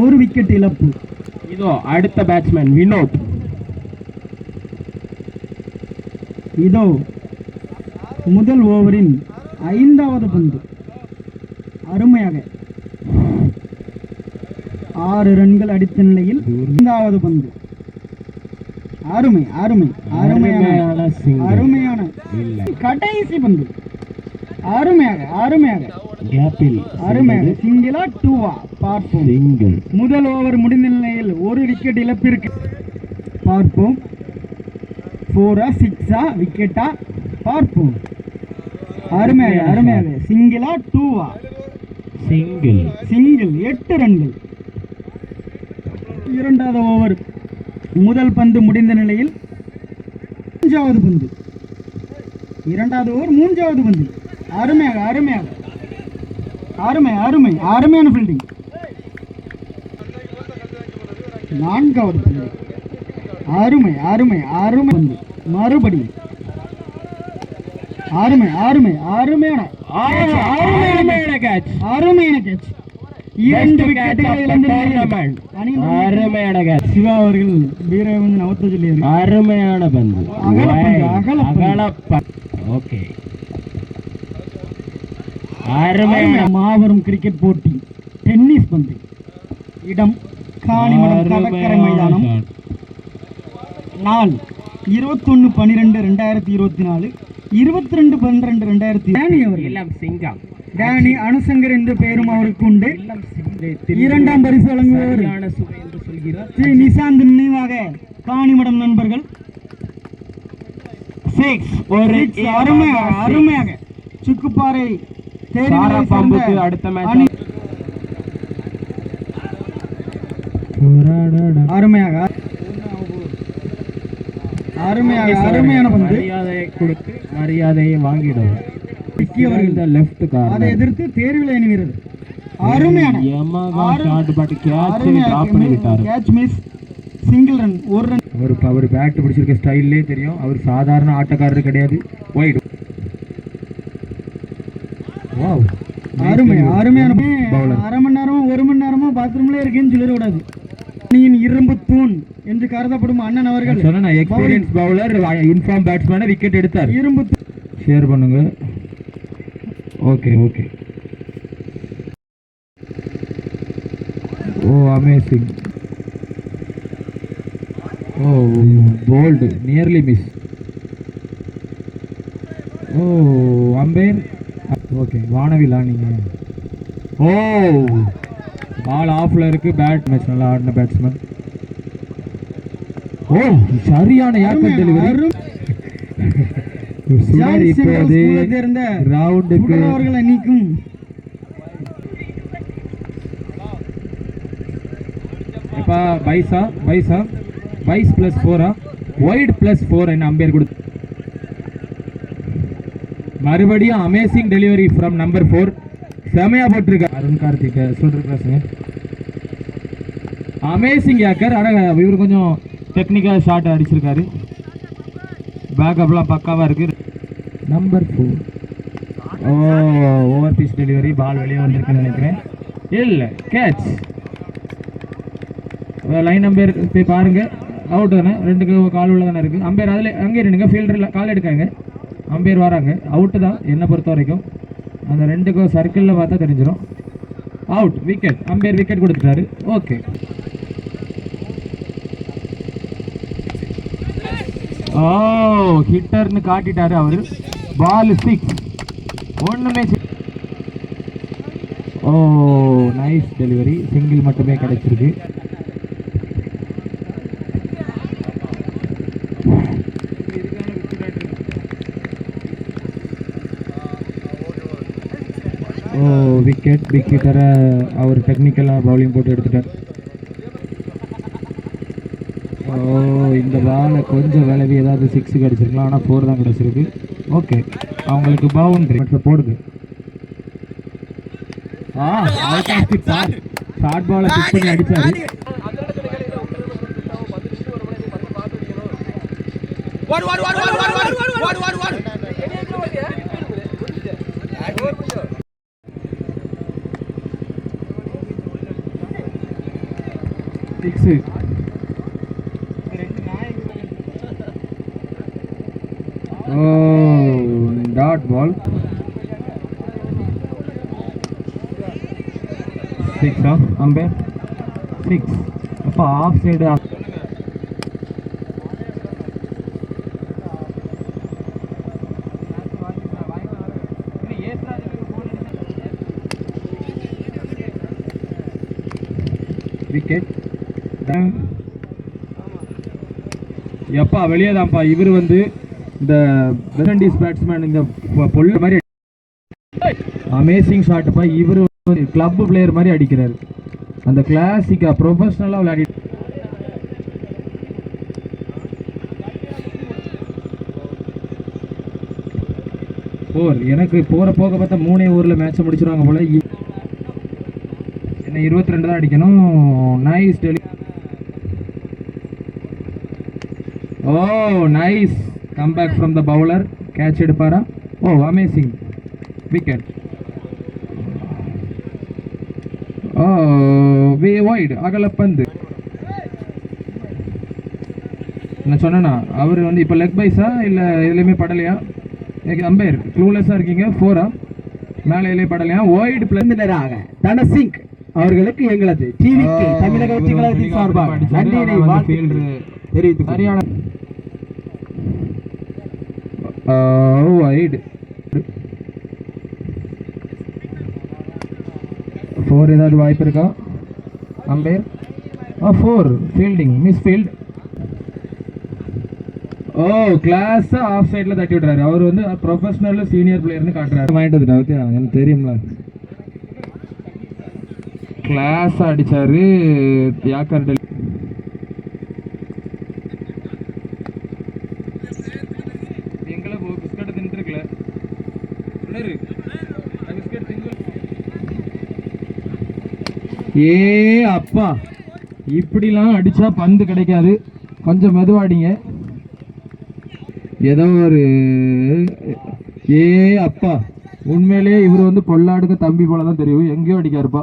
ஒரு விக்கெட் இழப்பு. இதோ அடுத்த பேட்ஸ்மேன் வினோத். இதோ முதல் ஓவரின் ஐந்தாவது பந்து. அருமையாக. ஆறு ரன்கள் அடித்த நிலையில் ஐந்தாவது பந்து. அருமை அருமை அருமையான அருமையான கடைசி பந்து. அருமையாக அருமையாக. கேப்பில் அருமையாக சிங்கிளா. டூவா பார்ப்போம். சிங்கிள் முதல் ஓவர் முடிந்த நிலையில் ஒரு விக்கெட் இழப்பிற்கு பார்ப்போம். ஃபோரா சிக்ஸா விக்கெட்டா பார்ப்போம். அருமையாக அருமையாக சிங்கிளா டூவா சிங்கிள் சிங்கிள் எட்டு ரன்கள். இரண்டாவது ஓவர் முதல் பந்து முடிந்த நிலையில் மூன்றாவது பந்து. இரண்டாவது ஓவர் மூன்றாவது பந்து. அருமையாக அருமையாக அருமை அருமை அருமையான ஃபீல்டிங் நான்காவது பந்து அருமை அருமை அருமை. பந்து மறுபடியும் அருமை அருமை அருமையான அருமையான catch. அருமையான கேட்ச் இரண்டு அருமையான. சிவா அவர்கள் வீரை வந்து நவத்த அருமையான பந்து. அகலப்பந்து. அகலப்பந்து. ஓகே அருமையான மாபெரும் கிரிக்கெட் போட்டி டென்னிஸ் பந்து. இடம் காணிமடம் கடற்கரை மைதானம். நாள் இருபத்தொன்னு பன்னிரெண்டு ரெண்டாயிரத்தி இருபத்தி நாலு இருபத்தி ரெண்டு பன்னிரெண்டு ரெண்டாயிரத்தி டேனி அவர்கள். டேனி அனுசங்கர் என்ற பெயரும் அவருக்கு உண்டு. இரண்டாம் பரிசு வழங்குபவர். ஸ்ரீ நிசாந்த் நினைவாக காணிமடம் நண்பர்கள். சிக்ஸ் ஒரு அருமையாக அருமையாக. சுக்குப்பாறை பாம்புக்கு அடுத்த மேட்ச் அருமையாக. அருமையாக அருமையான பந்து. மரியாதையை கொடுத்து மரியாதையை சிக்கியவர்கள். இந்த லெஃப்ட் அதை கார்னர் எதிர்த்து தேர்வில் அணி வீரர் அருமையான யமகா ஷாட் பட் கேட்ச் டிராப் பண்ணி விட்டாரு கேட்ச் மிஸ் சிங்கிள் ரன் ஒரு ரன் அவர் அவர் பேட் பிடிச்சிருக்க ஸ்டைல்லே தெரியும். அவர் சாதாரண ஆட்டக்காரர் கிடையாது. ஒயிட் அருமை அருமையான. அரை மணி நேரமோ ஒரு மணி நேரமோ பாத்ரூம்ல இருக்கேன்னு சொல்லிடக்கூடாது. அணியின் இரும்பு தூண் என்று கருதப்படும் அண்ணன் அவர்கள் சொன்ன எக்ஸ்பீரியன்ஸ் பவுலர் இன்ஃபார்ம் பேட்ஸ்மேனை விக்கெட் எடுத்தார். இரும்பு. ஷேர் பண்ணுங்க. Okay okay oh amazing oh bowled nearly miss oh umpire okay வானவிலா நீங்க. ஓ பால் ஆஃப்ல இருக்கு பேட் மேட்ச் நல்லா ஆடின பேட்ஸ்மேன் ஓ சரியான ஏக்கர் டெலிவரி சிங்கர் இப்போது ரவுண்டுக்கு அவர்கள் அணிக்கும் எப்பா பைசா பைசா. பைஸ் பிளஸ் ஃபோரா ஒயிட் பிளஸ் ஃபோர் என்ன அம்பேர் கொடுத்து மறுபடியும் amazing delivery from number four செமையா போட்டிருக்க. அருண் கார்த்திக் சொல்ற பேசுங்க அமேசிங் ஏக்கர் அட இவர் கொஞ்சம் டெக்னிக்கல் ஷாட் அடிச்சிருக்காரு. பேக்கப்லாம் பக்காவாக இருக்கு. Number four oh over pace delivery ball வெளியே வந்திருக்குன்னு நினைக்கிறேன். இல்லை கேட்ச் லைன் அம்பேர் போய் பாருங்கள் அவுட் தானே? ரெண்டுக்கு கால் உள்ள தானே இருக்குது அம்பேர் அதில் அங்கே இருந்துங்க ஃபீல்டரில் கால் எடுக்காங்க அம்பேர் வராங்க. அவுட்டு தான் என்னை பொறுத்த வரைக்கும். அந்த ரெண்டுக்கும் சர்க்கிளில் பார்த்தா தெரிஞ்சிடும் அவுட் விக்கெட் அம்பேர் விக்கெட் கொடுத்துட்டாரு. ஓகே ஓ ஹிட்டர்னு காட்டிட்டாரு அவர். பால் சிக்ஸ் ஒன்றுமே ஓ நைஸ் டெலிவரி சிங்கிள் மட்டுமே கிடைச்சிருக்கு ஓ விக்கெட் விக்கெட்டரை அவர் டெக்னிக்கலாக பவுலிங் போட்டு எடுத்துட்டார் ஓ இந்த பாலை கொஞ்சம் விளைவி ஏதாவது சிக்ஸ் கிடச்சிருக்கலாம் ஆனால் ஃபோர் தான் கிடச்சிருக்கு ஓகே அவங்களுக்கு பவுண்டரி போடுது ஆ ஷார்ட் பாலை பிக் பண்ணி அடிச்சாரு ஓடு ஓ டாட் பால் சிக்ஸா அம்பேர் சிக்ஸ் அப்போ ஆஃப் சைடு விக்கெட் எப்பா வெளியே தான்ப்பா இவர் வந்து இந்த வெஸ்ட் இண்டீஸ் பேட்ஸ்மேன் இந்த பொ- பொல்லு மாதிரி அமேசிங் ஷாட்டுப்பா இவர் கிளப் பிளேயர் மாதிரி அடிக்கிறாரு. அந்த கிளாசிக்கா ப்ரொஃபஷ்னலாக விளையாடி போர் எனக்கு போகிற போக பார்த்தா மூணே ஊரில் மேட்ச்சை முடிச்சிருவாங்க போல். என்ன இருபத்தி ரெண்டு தான் அடிக்கணும். Nice tele O nice come back from the bowler catch எடுப்பாரா? Oh amazing wicket oh way wide அகலப்பந்து. நான் சொன்னேனா அவர் வந்து இப்போ லெக் பைஸா இல்லை எதுலேயுமே படலையா? அம்பையர் க்ளூலெஸ்ஸாக இருக்கீங்க? ஃபோரா மேலே படலையா? ஒயிட் பிளஸ் விருந்தினராக தனசிங் அவர்களுக்கு எங்களது டிவிக்கு தமிழக வெற்றி கழகத்தின் சார்பாக நன்றியினை வாழ்த்து கொள்கிறேன். சரியான வைடு ஃபோர் ஏதாவது வாய்ப்பு இருக்கா umpire ah four fielding miss field oh class off சைடில் தட்டி விட்றாரு அவர் வந்து ப்ரொஃபஷனல் சீனியர் பிளேயர்னு காட்டுறாரு வாங்கிட்டு வந்துட்டா எனக்கு தெரியும்ல கிளாஸ் அடிச்சாரு யாக்கர் ஏ அப்பா. இப்படிலாம் அடிச்சா பந்து கிடைக்காது. கொஞ்சம் மெதுவாடிங்க. ஏதோ ஒரு ஏ அப்பா. உண்மையிலேயே இவர் வந்து பொல்லாடுக்கு தம்பி போல தான் தெரியும். எங்கேயோ அடிக்காருப்பா.